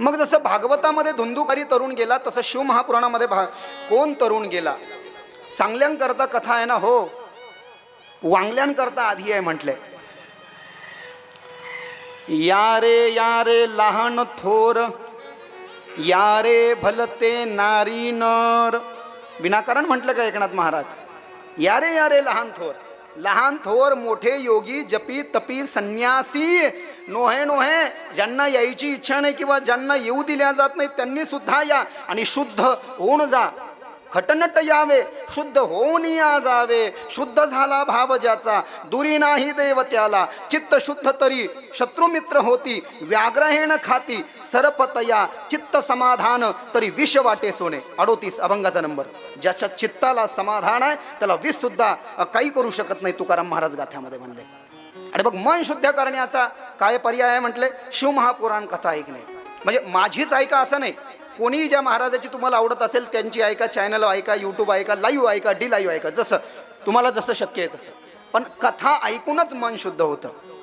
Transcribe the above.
मग जसं भागवतामध्ये धुंदुकारी तरुण गेला तसं शिवमहापुराणामध्ये भा कोण तरुण गेला? चांगल्यांकरता कथा आहे ना हो. वांगल्यांकरता आधी आहे म्हटले या रे या रे लहान थोर या रे भलते नारी नर. विनाकारण म्हटलं का एकनाथ महाराज? या रे लहान थोर. लहान थोर मोठे योगी जपी तपी संन्यासी नोहे नोहे ज्यांना यायची इच्छा नाही किंवा ज्यांना येऊ दिल्या जात नाही त्यांनी सुद्धा या आणि शुद्ध होऊन जा. खटनट यावे शुद्ध होऊन या जावे. शुद्ध झाला भाव ज्याचा दुरी नाही देव त्याला चित्त शुद्ध तरी शत्रुमित्र होती व्याग्रहेण खाती. सरपतया चित्त समाधान तरी विष वाटे सोने. अडोतीस अभंगाचा नंबर. ज्याच्या चित्ताला समाधान आहे त्याला विष सुद्धा काही करू शकत नाही तुकाराम महाराज गाथ्यामध्ये म्हणले. आणि बघ मन शुद्ध करण्याचा काय पर्याय आहे म्हटले? शिवमहापुराण कथा ऐकणे. म्हणजे माझीच ऐका असं नाही. कोणीही ज्या महाराजाची तुम्हाला आवडत असेल त्यांची ऐका चॅनल ऐका यूट्यूब ऐका लाईव्ह ऐका डी लाईव्ह ऐका जसं. तुम्हाला जसं शक्य आहे तसं. पण कथा ऐकूनच मन शुद्ध होतं.